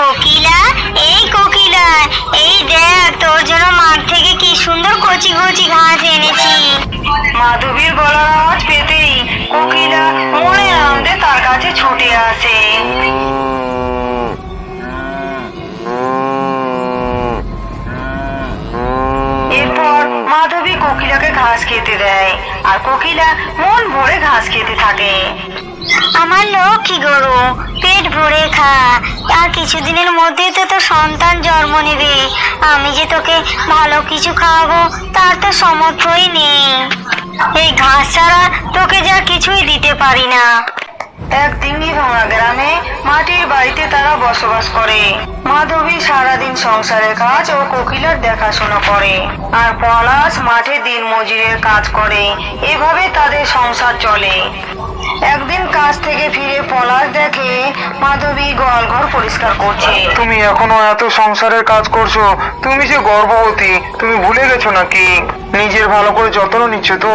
কোকিলা, এই কোকিলা, এই দেখ, তোর জন্য মাঠ থেকে কি সুন্দর কচি কচি ঘাস এনেছি। মাধবীর গলার আওয়াজ পেতেই কোকিলা মনে আনন্দে তার কাছে ছুটে আসে। মাধবী কোকিলাকে ঘাস খেতে দেয়, আর কোকিলা মন ভরে ঘাস খেতে থাকে। আমার লক্ষ্মী গরু, পেট ভরে খা। আর কিছুদিনের মধ্যেই তো তোর সন্তান জন্ম নেবে। আমি যে তোকে ভালো কিছু খাওয়াবো, তার তো সমর্থই নেই। এই ঘাস ছাড়া তোকে যা কিছুই দিতে পারি না। এক দিঙ্গি ভাঙা গ্রামে মাটির বাড়িতে তারা বসবাস করে। মাধবী সারাদিন সংসারের কাজ ও কোকিলার দেখাশোনা করে। আর পলাশ মাঠে দিন মজুরের কাজ করে। এভাবে তাদের সংসার চলে। একদিন কাজ থেকে ফিরে পলাশ দেখে মাধবী গোয়াল ঘর পরিষ্কার করছে। তুমি এখনও এত সংসারের কাজ করছ তুমি যে গর্ভবতী তুমি ভুলে গেছো নাকি? নিজের ভালো করে যত্ন নিচ্ছ তো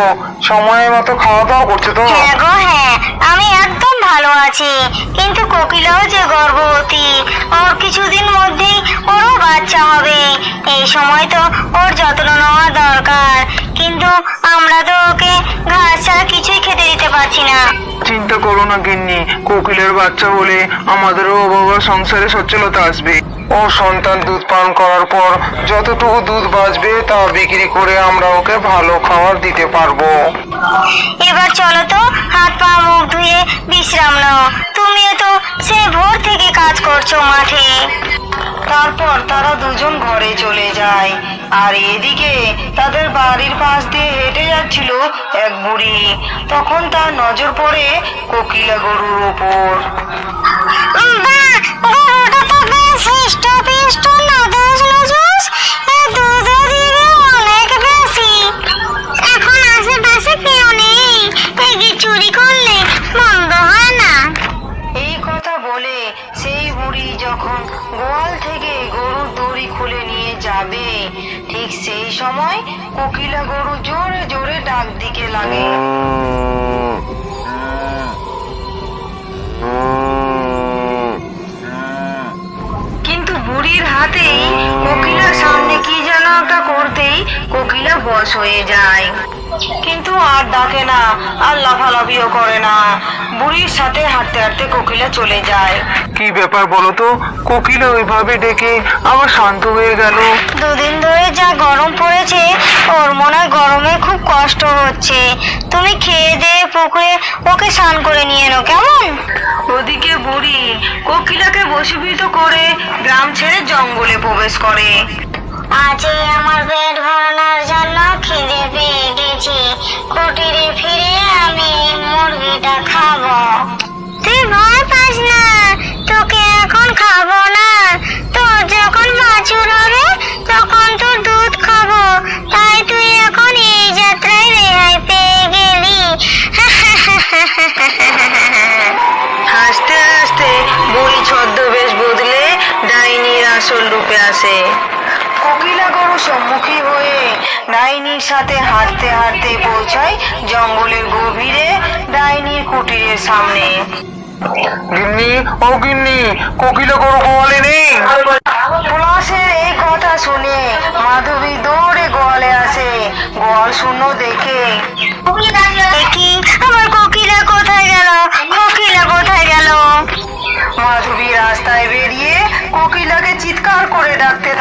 সময় মতো খাওয়া দাওয়া করছ তো। হ্যাঁ গো হ্যাঁ আমি একদম ভালো আছি কিন্তু কোকিলাও যে গর্ভবতী ওর কিছুদিন মধ্যেই ওরও বাচ্চা হবে এই সময় তো ওর যত্ন নেওয়া দরকার। কিন্তু আমরা তো ওকে ঘাস ছাড়া কিছুই খেতে দিতে পারছি না। চিন্তা করো না গিন্নি, কোকিলের বাচ্চা বলে আমাদেরও অভাব সংসারে সচ্ছলতা আসবে। ও সন্তান দুধ পান করার পর যতটুকু দুধ বাঁচবে তা বিক্রি করে আমরা ওকে ভালো খাবার দিতে পারব। এবার চলো তো হাত পা মুখ ধুয়ে বিশ্রাম নাও। তুমিও তো সে ভোর থেকে কাজ করছ মাঠে। তারপর তারা দুজন ঘরে চলে যায়। আর এদিকে তাদের বাড়ির পাশ দিয়ে হেঁটে যাচ্ছিল এক বুড়ি। তখন তার নজর পড়ে কোকিলা গরুর উপর বাহ, গরুটা তো বেশ এ দুধও দিবে অনেক বেশি। এখন আশেপাশে কেউ নেই, এই চুরি করলে মন্দ হয় না। এই কথা বলে সেই বুড়ি যখন গোয়াল থেকে গরুর দড়ি খুলে নিয়ে যাবে ঠিক সেই সময় কোকিলা গরু জোরে জোরে ডাক দিকে লাগে কিন্তু হাতেই কোকিলার সামনে কি যেন একটা করতেই কোকিলা বশ হয়ে যায়। কিন্তু আর ডাকে না আর লাফালাফিও করে না। বুড়ির সাথে হাঁটতে হাঁটতে কোকিলা চলে যায়। কি ব্যাপার বলো তো? কোকিলা ওইভাবে ডেকে আবার শান্ত হয়ে গেল। দুদিন ধরে যা গরম পড়েছে ওর মনে হয় গরমে খুব কষ্ট হচ্ছে। তুমি খেয়ে দিয়ে পুকুরে ওকে স্নান করে নিয়ে এনো কেমন? ওদিকে বুড়ি কোকিলাকে বশীভূত করে গ্রাম ছেড়ে প্রবেশ করে। আজই আমার পেট ভরানোর জন্য খিদে পেয়ে গেছে। কুটিরে ফিরে আমি মুরগিটা খাব। আসল রূপে আসে। কোকিলা গরু সম্মুখী হয়ে ডাইনির সাথে হাঁটতে হাঁটতে পৌঁছায় জঙ্গলের গভীরে ডাইনির কুটিরের সামনে। গিন্নি ও গিন্নি কোকিলা গরু গোয়ালে নেই?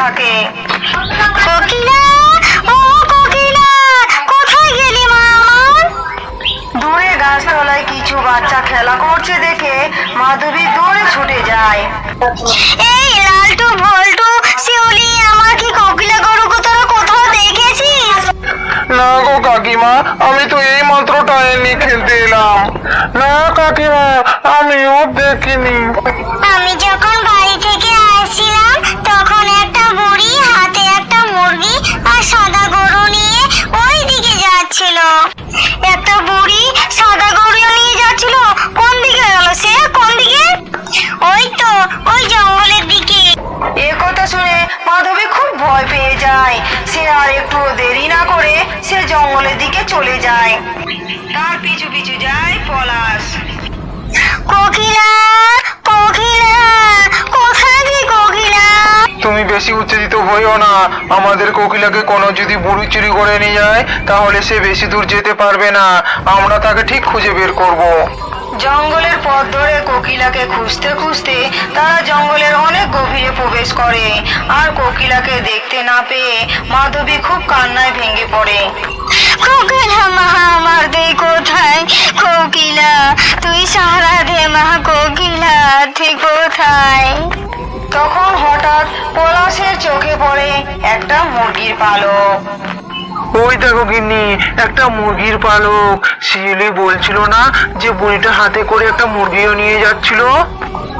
থাকে। কোকিলা? ও কোকিলা কোথায় গেলি মা আমার? দূরে গাছতলায় কিছু বাচ্চা খেলা করছে দেখে মাধবী দৌড়ে ছুটে যায়। এই লালটু ভল্টু শিউলি আমার কি কোকিলা গরুকে তোরা কোথাও দেখেছিস? না গো কাকিমা আমি তো এই মাত্র টাইনি খেলতে এলাম। না কাকিমা আমিও দেখিনি। আমি যখন বেশি উত্তেজিত হইও না। আমাদের কোকিলাকে কোনো যদি বুড়ি চুরি করে নিয়ে যায় তাহলে সে বেশি দূর যেতে পারবে না। আমরা তাকে ঠিক খুঁজে বের করব। জঙ্গলের পথ ধরে কোকিলাকে খুঁজতে খুঁজতে তারা জঙ্গলের অনেক গভীরে প্রবেশ করে। আর কোকিলাকে দেখতে না পেয়ে মাধবী খুব কান্নায় ভেঙে পড়ে। কোকিলা মা আমার দে কোথায়? কোকিলা তুই সারা দে মা কোকিলা তুই কোথায়? তখন হঠাৎ পলাশের চোখে পড়ে একটা মুরগির পালক। ওই দেখো গিন্নি একটা মুরগির পালক। শিউলি বলছিল না যে বুড়িটা হাতে করে একটা মুরগিও নিয়ে যাচ্ছিল?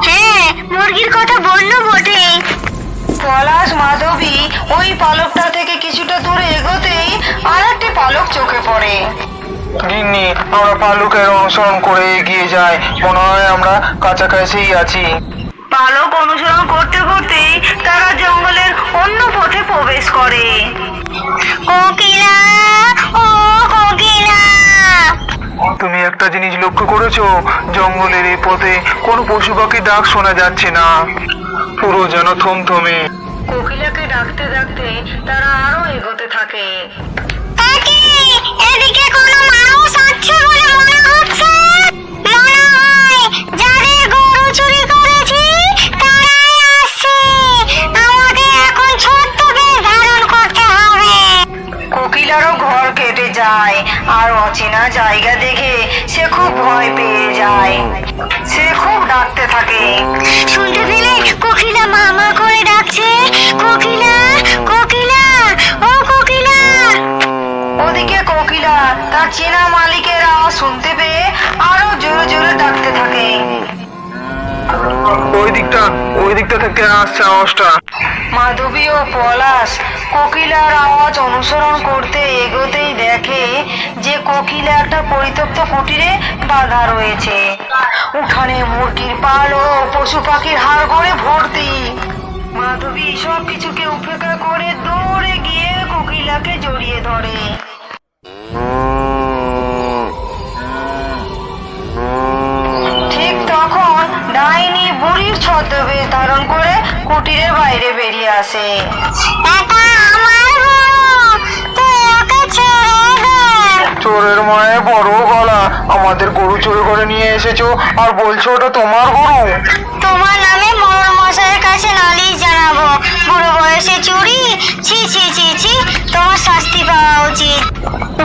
হ্যাঁ মুরগির কথা বলল বটে পলাশ মাধবী ওই পালকটা থেকে কিছুটা দূরে এগোতেই আর একটি পালক চোখে পড়ে। গিন্নি আমরা পালকের অনুসরণ করে এগিয়ে যাই। মনে হয় আমরা কাছাকাছি আছি। পালক অনুসরণ করতে করতে তারা জঙ্গলের অন্য পথে প্রবেশ করে। কোকিলা ও কোকিলা। তুমি একটা জিনিস লক্ষ্য করেছ? জঙ্গলের এই পথে কোনো পশু পাখির ডাক শোনা যাচ্ছে না। পুরো যেন থমথমে। কোকিলাকে ডাকতে ডাকতে তারা আরও এগোতে থাকে। এদিকে কোনো মানুষ আছে যায়। আর অচেনা জায়গা দেখে সে খুব ভয় পেয়ে যায়। সে খুব ডাকতে থাকে। শুনতে পেলে? কোকিলা মামা করে ডাকছে। কোকিলা কোকিলা ও কোকিলা। ওদিকে কোকিলা তার চেনা মালিকের আওয়াজ শুনতে পেয়ে আরও জোরে জোরে ডাকতে থাকে। ওই দিকটা ওই দিকটা থেকে আসছে আওয়াজটা। মাধবী ও পলাশ কোকিলার আওয়াজ অনুসরণ করতে এগোতেই দেখে যে কোকিলা একটা পরিত্যক্ত কুটিরে বাধা রয়েছে। উঠানে মুরগির পাল ও পশু পাখির হাড় করে ভর্তি। মাধবী সব কিছুকে উপেক্ষা করে দৌড়ে গিয়ে কোকিলাকে জড়িয়ে ধরে ঠিক তখন ডাইনি বুড়ির ছদ্মবেশ ধারণ করে কুটিরের বাইরে বেরিয়ে আসে। চোরের মায়ে বড় গলা আমাদের গরু চুরি করে নিয়ে এসেছ আর বলছো ওটা তোমার গরু? তোমার নামে মোড়ল মশাইয়ের কাছে নালিশ জানাব। বুড়ো বয়সে চুরি ছি ছি ছি ছি তোমার শাস্তি পাওয়া উচিত।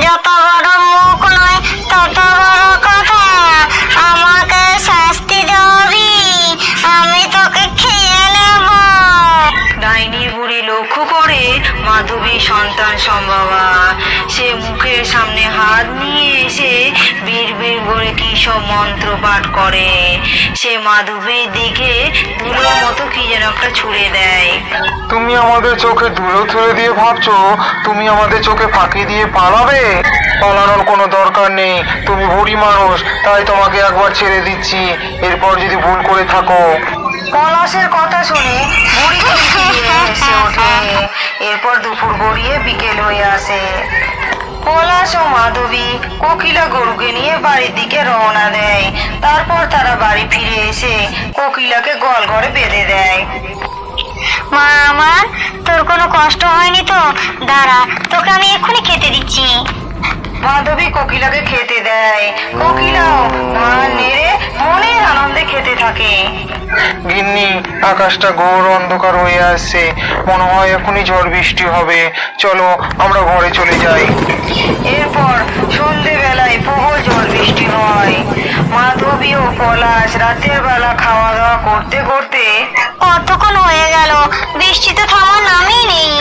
যত বড় মুখ নয় তত বড় কথা। আমাকে শাস্তি ডাইনি বুড়ি লক্ষ্য করে মাধবী সন্তান সম্ভবা। সে মুখের সামনে হাত নিয়ে এসে বীর বীর করে কি সব মন্ত্র পাঠ করে। সে মাধবীর দিকে ধুলোর মতো কি যেন একটা ছুড়ে দেয়। তুমি আমাদের চোখে ধুলো তুলে দিয়ে ভাবছ? তুমি আমাদের চোখে ফাঁকি দিয়ে পালাবে? পালানোর কোনো দরকার নেই। তুমি বুড়ি মানুষ, তাই তোমাকে একবার ছেড়ে দিচ্ছি। এরপর যদি ভুল করে থাকো। পলাশের কথা শুনে বুড়ি হেসে ওঠে। এরপর দুপুর গড়িয়ে বিকেল হয়ে আসে। পলাশ ও মাধবী কোকিলা গরুকে নিয়ে বাড়ির দিকে রওনা দেয়। তারপর তারা বাড়ি ফিরে এসে কোকিলাকে গল ঘরে বেঁধে দেয়। মা, আমার তোর কোনো কষ্ট হয়নি তো? দাঁড়া, তোকে আমি এক্ষুনি খেতে দিচ্ছি। মাধবী কোকিলাকে খেতে দেয়। কোকিলাও ধান নেড়ে মনের আনন্দে খেতে থাকে। গিন্নি আকাশটা ঘোর অন্ধকার হয়ে আসছে। মনে হয় এখনই ঝড় বৃষ্টি হবে। চলো আমরা ঘরে চলে যাই। এরপর সন্ধেবেলায় প্রবল ঝড় বৃষ্টি হয়। মাধবী ও পলাশ রাতের বেলা খাওয়া দাওয়া করতে করতে কতক্ষণ হয়ে গেল? বৃষ্টি তো থামার নামই নেই।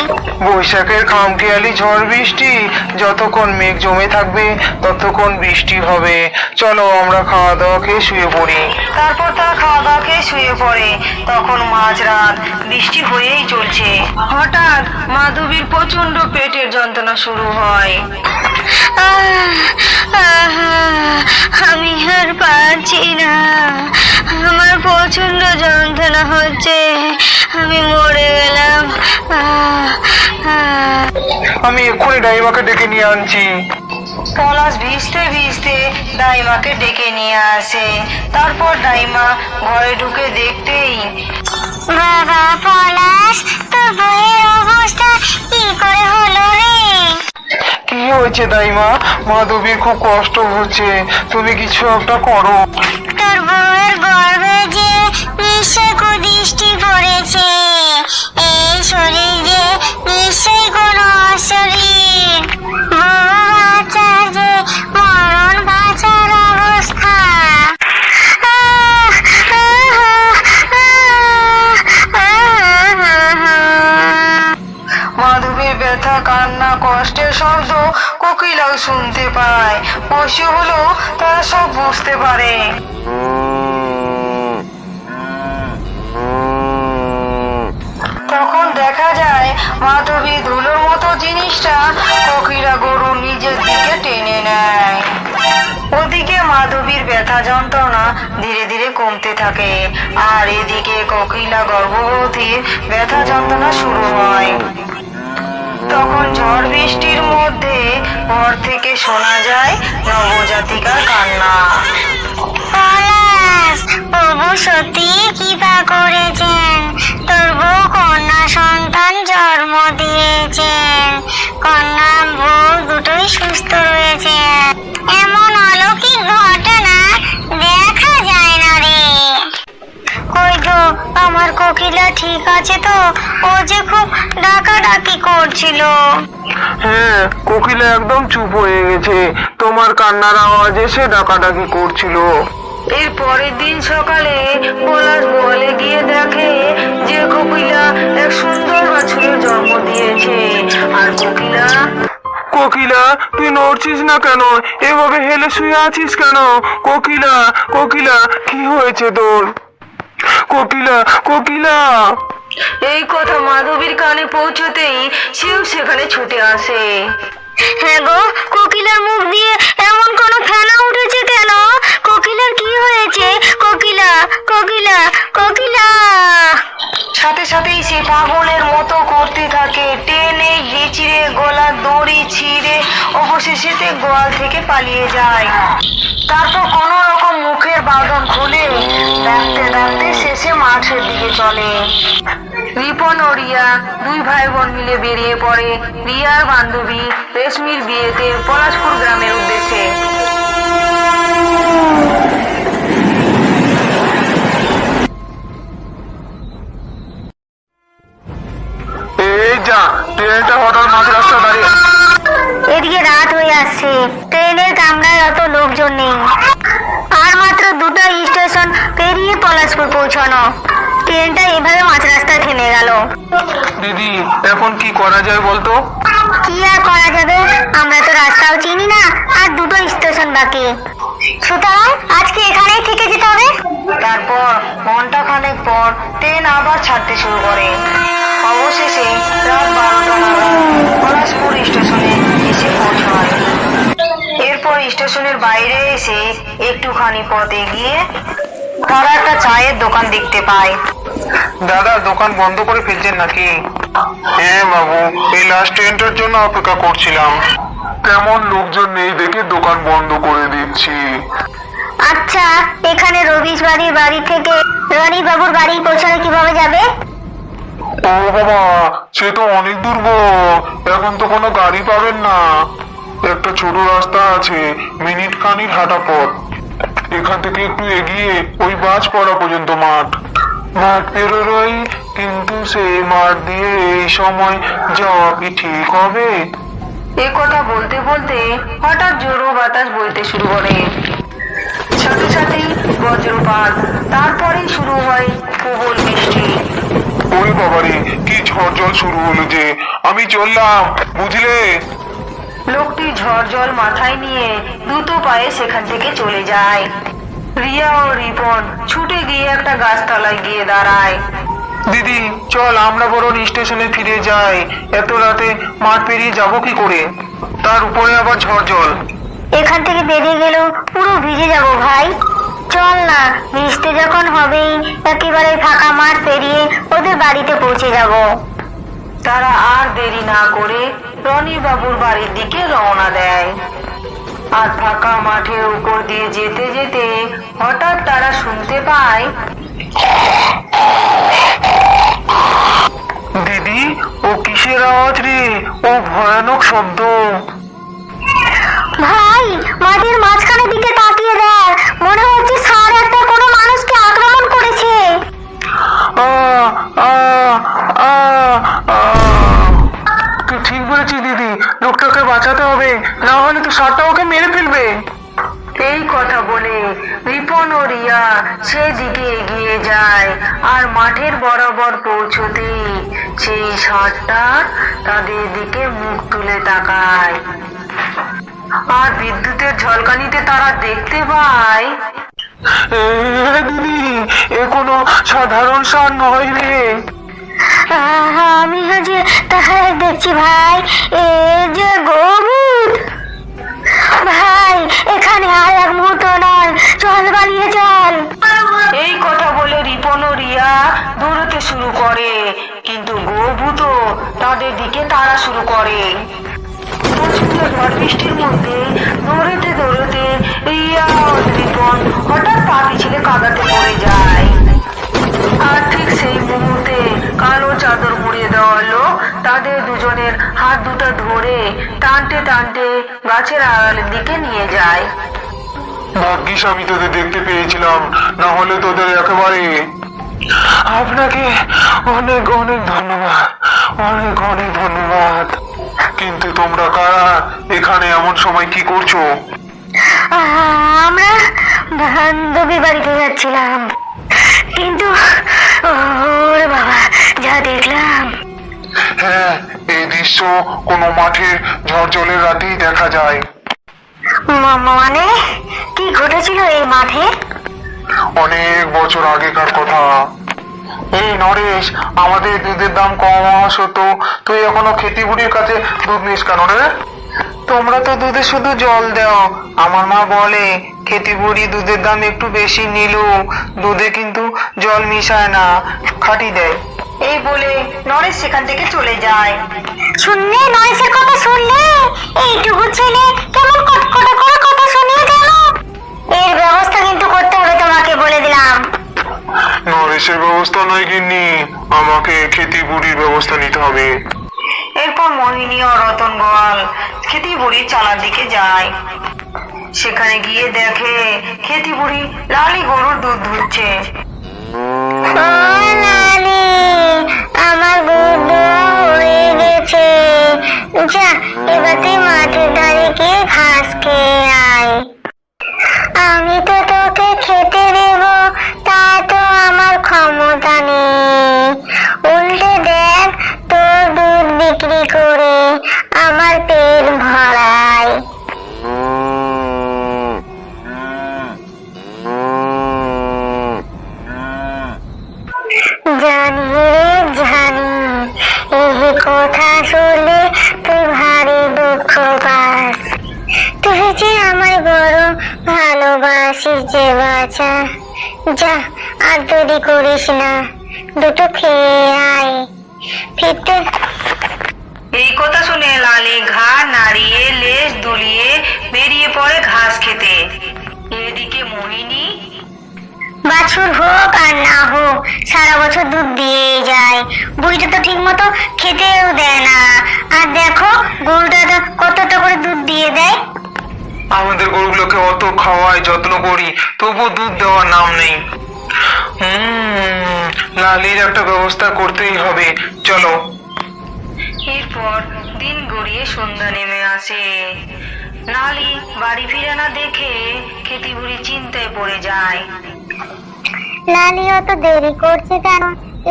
বৈশাখের খামখেয়ালি ঝড় বৃষ্টি যতক্ষণ মেঘ জমে থাকবে ততক্ষণ বৃষ্টি হবে। চলো আমরা খাওয়া দাওয়া খেয়ে শুয়ে পড়ি। তারপর তারা খাওয়া দাওয়া খেয়ে শুয়ে পড়ে। তখন মাঝরাত বৃষ্টি হয়েই চলছে। হঠাৎ মাধবীর প্রচণ্ড পেটের যন্ত্রণা শুরু হয়। আমি আর পারছি না। আমার প্রচণ্ড যন্ত্রণা হচ্ছে আমি মরে গেলাম। আমি এক্ষুনি ডাইমাকে ডেকে নিয়ে আনছি। পলাশ ভিজতে ভিজতে ডাইমাকে ডেকে নিয়ে আসে। তারপর ডাইমা ঘরে ঢুকে দেখতেই বাবা পলাশ তোর বইয়ের অবস্থা কি করে হলো রে? হয়েছে দাইমা? মাধবীর খুব কষ্ট হচ্ছে। তুমি কিছু একটা করো। তোর বউয়ের গর্ভে যে নিশ্চয় কুদৃষ্টি পড়েছে, এই শরীর যে নিশ্চয়ই কোনো অশরীর। শুনতে পায়। পশু হলো, তারা সব বুঝতে পারে। তখন দেখা যায়, মাধবী ধুলোর মতো জিনিসটা কোকিলা গরু নিজের দিকে টেনে নেয়। ওদিকে মাধবীর ব্যথা যন্ত্রণা ধীরে ধীরে কমতে থাকে। আর এদিকে কোকিলা গর্ভবতীর ব্যথা যন্ত্রণা শুরু হয়। তখন ঝড় বৃষ্টির মধ্যে ঘর থেকে শোনা যায় নবজাতিকার কান্না। প্রভু সত্যি কৃপা করেছেন। তোর বউ কন্যা সন্তান জন্ম দিয়েছেন। কন্যা বউ দুটোই সুস্থ রয়েছে এমন অলৌকিক ঘটনা দেখা যায় না রে কই গো আমার কোকিলা ঠিক আছে তো? ও যে খুব ডাকাডাকি করছিল। হ্যাঁ কোকিলা একদম চুপ হয়ে গেছে। তোমার কান্নার আওয়াজে সে ডাকাডাকি করছিল। এর পরের দিন সকালে পলাশ বলে গিয়ে দেখে যে কোকিলা এক সুন্দর বাছুরের জন্ম দিয়েছে। আর কোকিলা? কোকিলা তুই নড়ছিস না কেন? এভাবে হেলে শুয়ে আছিস কেন? কোকিলা কোকিলা কি হয়েছে তোর? কোকিলা কোকিলা। এই কথা মাধবীর কানে পৌঁছতেই সেও সেখানে ছুটে আসে। হ্যাঁ গো কোকিলার মুখ দিয়ে এমন কোনো ফেনা উঠেছে কেন? কোকিলার কি হয়েছে? কোকিলা কোকিলা কোকিলা। সাথে সাথেই সে পাগলের মতো করতে থাকে। টেনে হিচড়ে গলা দড়ি ছিঁড়ে অবশেষেতে গোয়াল থেকে পালিয়ে যায়। তারপর কোনো বাঁধন খুলে ডাকতে ডাকতে শেষে মাঠের দিকে চলে। রিপন ও রিয়া দুই ভাই বোন মিলে বেরিয়ে পড়ে। রিয়ার বান্ধবী রেশমির বিয়েতে পলাশপুর গ্রামের উদ্দেশ্যে। ট্রেনটা হঠাৎ মাঝ রাস্তা দাঁড়িয়ে। এদিকে রাত হয়ে আসছে। ট্রেনের কামরায় অত লোকজন নেই। পৌঁছানো ট্রেনটা এভাবে মাঝ রাস্তায় থেমে গেল। দিদি এখন কি করা যায় বলতো? কি আর করা যাবে? আমরা তো রাস্তাও চিনি না আর দুটো স্টেশন বাকি। সুতরাং আজকে এখানেই থেকে যেতে হবে। তারপর ঘণ্টা খানেক পর ট্রেন আবার ছাড়তে শুরু করে। অবশেষে রাত বারোটা নাগাদ পলাশপুর স্টেশনে এসে পৌঁছায়। এরপর স্টেশনের বাইরে এসে একটুখানি পথ এগিয়ে তারা একটা চায়ের দোকান দেখতে পায়। দাদা দোকান বন্ধ করে ফেলছেন নাকি? হ্যাঁ বাবু এই লাস্ট ট্রেনটার জন্য অপেক্ষা করছিলাম। তেমন লোকজন নেই দেখে দোকান বন্ধ করে দিচ্ছি। আচ্ছা এখানে রবিশ বাড়ির বাড়ি থেকে রনি বাবুর বাড়ি পৌঁছানো কীভাবে যাবে? ও বাবা সে তো অনেক দূর গো। এখন তো কোনো গাড়ি পাবেন না। একটা ছোট রাস্তা আছে মিনিট খানিক হাঁটা পথ। এখান থেকে একটু এগিয়ে ওই বাজ পড়া পর্যন্ত মাঠ। মাঠ কিন্তু সেই মাঠ দিয়ে এই সময় যাওয়া কি ঠিক হবে? এ কথা বলতে বলতে হঠাৎ জোরো বাতাস বইতে শুরু করে। সাথে সাথেই বজ্রপাত তারপরেই শুরু হয় প্রবল বৃষ্টি। ওই বাবারে কি ঝড় জল শুরু হলো যে। আমি চললাম বুঝলে? লোকটি ঝড় জল মাথায় নিয়ে দ্রুত পায়ে সেখান থেকে চলে যায়। রিয়া ও রিপন ছুটে গিয়ে একটা গাছতলায় গিয়ে দাঁড়ায়। দিদি চল আমরা বরং স্টেশনে ফিরে যাই। এত রাতে মাঠ পেরিয়ে যাব কি করে? তার উপরে আবার ঝড় জল এখান থেকে বেরিয়ে গেলেও পুরো ভিজে যাব ভাই। চল না বৃষ্টি যখন হবেই একেবারে ফাঁকা মাঠ পেরিয়ে ওদের বাড়িতে পৌঁছে যাব। তারা আর দেরি না করে রনি বাবুর বাড়ির দিকে রওনা দেয়। আর ফাঁকা মাঠের উপর দিয়ে যেতে যেতে হঠাৎ তারা শুনতে পায় দিদি ও কিসের আওয়াজ রে? ও ভয়ানক শব্দ। ভাই মাঠের মাঝখানের দিকে তাকিয়ে দেখ। মনে হচ্ছে ষাঁড় একটা কোনো মানুষকে আক্রমণ করেছে। আ, আ, আ। বাঁচাতে হবে। না হলে তো ষাটটা ওকে মেরে ফেলবে। এই কথা বলে রিপন ও রিয়া সেদিকে এগিয়ে যায় আর মাঠের বরাবর পৌঁছতে সেই ষাঁড়টা তাদের দিকে মুখ তুলে তাকায়। আর বিদ্যুতের ঝলকানিতে তারা দেখতে পায় দিদি, এ কোনো সাধারণ সার নয় রে। আমি যে তাহলে দেখছি ভাই, এ যে গভীর ভাই, এখানে আর এক মুহূর্ত নয়, চল পালিয়ে চল। এই কথা বলে রিপন ও রিয়া দৌড়তে শুরু করে, কিন্তু গর্ভূত তাদের দিকে তাড়া শুরু করে। বৃষ্টির মধ্যে দৌড়তে দৌড়তে রিয়া ও রিপন হঠাৎ পা পিছলে কাদাতে পড়ে যায়। আর ঠিক সেই মুহূর্তে কালো চাদর মুড়িয়ে দেওয়া লোক তাদের দুজনের হাত দুটো ধরে টানতে টানতে গাছের আড়ালের দিকে নিয়ে যায়। ভাগ্যিস আমি তোদের দেখতে পেয়েছিলাম না হলে তোদের একেবারে। আপনাকে অনেক অনেক ধন্যবাদ অনেক অনেক ধন্যবাদ। কিন্তু তোমরা কারা? এখানে এমন সময় কি করছ? আমরা বান্ধবী বাড়িতে যাচ্ছিলাম। কিন্তু কোনো মাঠের ঝড় জলের রাতেই দেখা যায়। মানে? কি ঘটেছিল এই মাঠে? অনেক বছর আগেকার কথা। এই নরেশ আমাদের দুধের দাম কম হওয়া সত্ত্বেও তুই এখনও খেতি বুড়ির কাছে দুধ নিস কেন রে? তোমরা তো দুধে শুধু জল দাও। আমার মা বলে খেতি বুড়ি দুধের দাম একটু বেশি নিলেও দুধে কিন্তু জল মিশায় না। খাঁটি দেয়। এই বলে নরেশ সেখান থেকে চলে যায়। শুনলে নয়েসের কথা শুনলে? এইটুকু ছেলে কেমন কটকটা করে কথা শুনিয়ে গেল এর ব্যবস্থা কিন্তু করতে হবে তোমাকে বলে দিলাম। নরেশের ব্যবস্থা নয় গিন্নি আমাকে খেতি বুড়ির ব্যবস্থা নিতে হবে। এরপর মোহিনী ও রতন গোয়াল খেতি বুড়ির চালার দিকে যায়। সেখানে গিয়ে দেখে খেতি বুড়ি লালি গরুর দুধ ধুচ্ছে। আমি তো তোকে খেতে দেব, তা তো আমার ক্ষমতা নেই। উল্টে দেখ, তোর দুধ বিক্রি করে আমার পেট ভরায়। জানি জানি, এই কথা শুনলে তুই ভারী দুঃখ পাস। তুই যে আমায় বড় ভালোবাসিস যে বাছা, যা আর দেরি করিস না, দুটো খেয়ে আয়। ফিরতে এই কথা শুনে লালি ঘাড় নাড়িয়ে, লেজ দুলিয়ে বেরিয়ে পড়ে ঘাস খেতে। এদিকে মোহিনী বাছুর হোক আর না হোক সারা বছর দুধ দিয়ে যায়। বুড়িটা তো ঠিক মতো খেতেও দেয় না। আর দেখো গরুটা তো কতটা করে দুধ দিয়ে দেয়? আমাদের গরুগুলোকে অত খাওয়াই যত্ন করি তবু দুধ দেওয়ার নাম নেই। হুম লালির একটা ব্যবস্থা করতেই হবে। চলো। এরপর দিন গড়িয়ে সন্ধ্যা নেমে আসে। লালি বাড়ি ফিরে না দেখে খেতি বুড়ি চিন্তায় পড়ে যায়। লালি অত দেরি করছে কেন?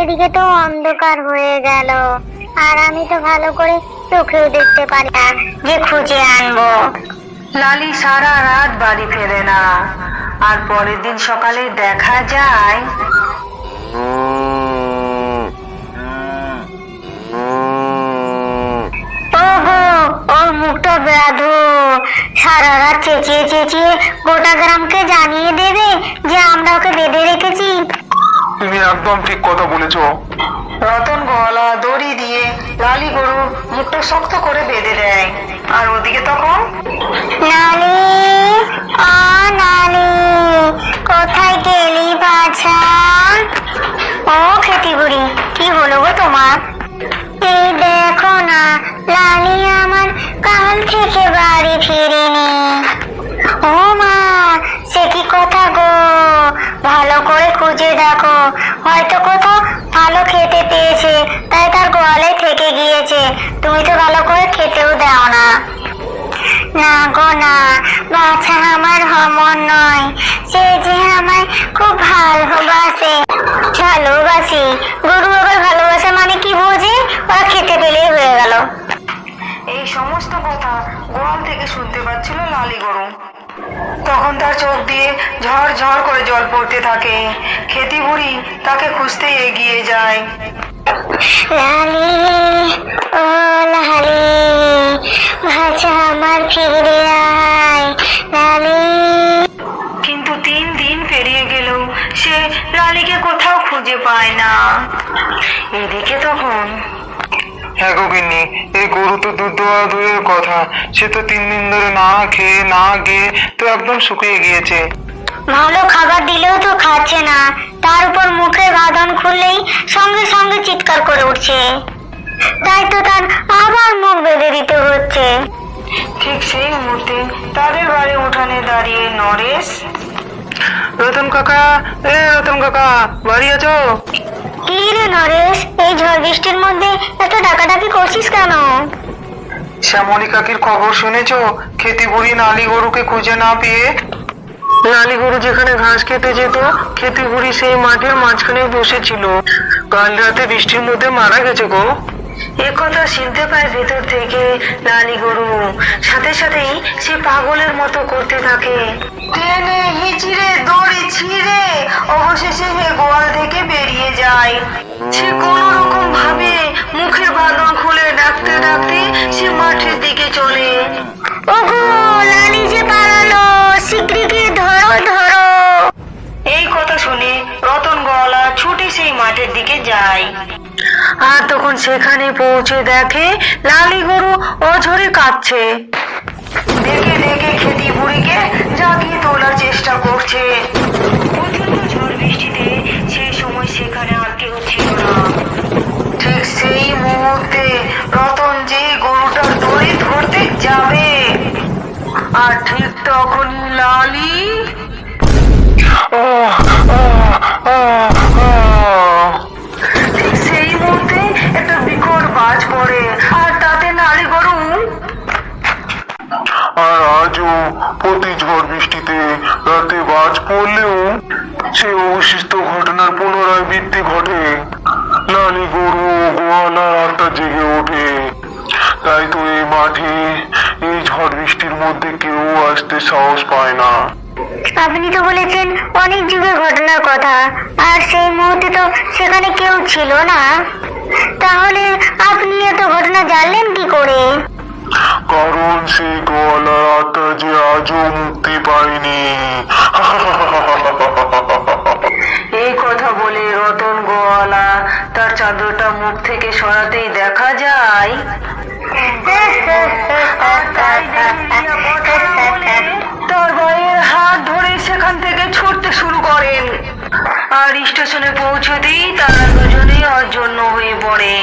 এদিকে তো অন্ধকার হয়ে গেল। আর আমি তো ভালো করে চোখেও দেখতে পারি না। যে খুঁজে আনব। লালি সারা রাত বাড়ি ফেরে না। আর পরের দিন সকালে দেখা যায় ওগো ওর মুখটা ব্যাধো। সারা রাত চেঁচিয়ে চেঁচিয়ে গোটা গ্রামকে জানিয়ে দেবে যে আমরা ওকে বেঁধে রেখেছি। তুমি একদম ঠিক কথা বলেছ। রতন গলা দড়ি দিয়ে লালি গরু মুখটা শক্ত করে বেঁধে দেয়। আর ওদিকে তখন? নানি ও নানি কোথায় গেলি বাছা? ও খেতি বুড়ি কি হলো গো তোমার? এই দেখো না লালি আমার গ্রাম থেকে বাড়ি ফিরিনি। ও মা, সে কি কথা গো? ভালো করে খুঁজে দেখো। হয়তো কোথাও ভালো খেতে পেয়েছে, তাই তার গোয়ালে থেকে গিয়েছে। তুমি তো ভালো করে খেতেও দাও না। না গো না, বাছা আমার হমন নয়। সে যে আমায় খুব ভালোবাসে। ভালোবাসি? গরু আবার ভালোবাসা মানে কি বোঝে? ওরা শুনতে পাচ্ছিল লালি গরু। তখন তার চোখ দিয়ে ঝড় ঝড় করে জল পড়তে থাকে। খেতি বুড়ি তাকে খুঁজতে এগিয়ে যায়। লালি ও লালি ভাষা আমার ফিরে আয় লালি। কিন্তু তিন দিন পেরিয়ে গেলেও সে লালিকে কোথাও খুঁজে পায় না। এদিকে তখন হ্যাঁ গো গিন্নি এই গরু তো দুধ দেওয়া দূরের কথা। সে তো তিন দিন ধরে না খেয়ে না গিয়ে তো একদম শুকিয়ে গিয়েছে। ভালো খাবার দিলেও তো খাচ্ছে না। তার উপর মুখে বাঁধন খুললেই সঙ্গে সঙ্গে চিৎকার করে উঠছে। তাই তো তার আবার মুখ বেঁধে দিতে হচ্ছে। ঠিক সেই মুহূর্তে তাদের বাড়ি উঠানে দাঁড়িয়ে নরেশ রতন কাকা এ রতন কাকা বাড়ি আছো? কি রে নরেশ এই ঝড় বৃষ্টির মধ্যে এত ডাকাডাকি করছিস কেন? শ্যামলী কাকির খবর শুনেছ? খেতি বুড়ি নালি গরুকে খুঁজে না পেয়ে? নালি গরু যেখানে ঘাস খেতে যেত খেতি বুড়ি সেই মাঠের মাঝখানে বসেছিল। কাল রাতে বৃষ্টির মধ্যে মারা গেছে গো। এ কথা শুনতে পায় ভেতর থেকে লালি গরু। সাথে সাথেই সে পাগলের মতো করতে থাকে। টেনে হিচড়ে দড়ি ছিঁড়ে, অবশেষে সে গোয়াল থেকে বেরিয়ে যায়। সে কোনো রকম ভাবে মুখের বাঁধন খুলে ডাকতে ডাকতে সে মাঠের দিকে চলে। ওগো লালি যে পালালো শিগগিরই ধরো ধরো এই কথা শুনে রতন গলা ছুটে সেই মাঠের দিকে যায় আর তখন সেখানে পৌঁছে দেখে লালি গরু অঝরে কাঁদছে। দেখে দেখে খেতি বুড়িকে জাগিয়ে তোলার চেষ্টা করছে। প্রচণ্ড রতন যে ধরতে যাবে। আর ঠিক লালি আহ, আহ, আহ, আর আজও প্রতি ঝড় বৃষ্টিতে রাতে বাজ পড়লেও সে অবশিষ্ট ঘটনার পুনরাবৃত্তি ঘটে। লালি গরু গোয়ালার আত্মা জেগে ওঠে। তাই তো এই মাঠে এই ঝড় বৃষ্টির মধ্যে কেউ আসতে সাহস পায় না। আপনি তো বলেছেন অনেক যুগের ঘটনার কথা, আর সেই মুহূর্তে তো সেখানে কেউ ছিল না। তাহলে আপনি এত ঘটনা জানলেন কি করে? কারণ সেই গোয়ালার আত্মা যে আজও মুক্তি পায়নি। এই কথা বলে রতন গোয়ালা তার চাদরটা মুখ থেকে সরাতেই দেখা যায়। তার ভাইয়ের হাত ধরে সেখান থেকে ছুটতে শুরু করেন। আর স্টেশনে পৌঁছতেই তারা দুজনেই অজন্য হয়ে পড়ে।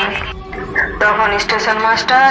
তখন স্টেশন মাস্টার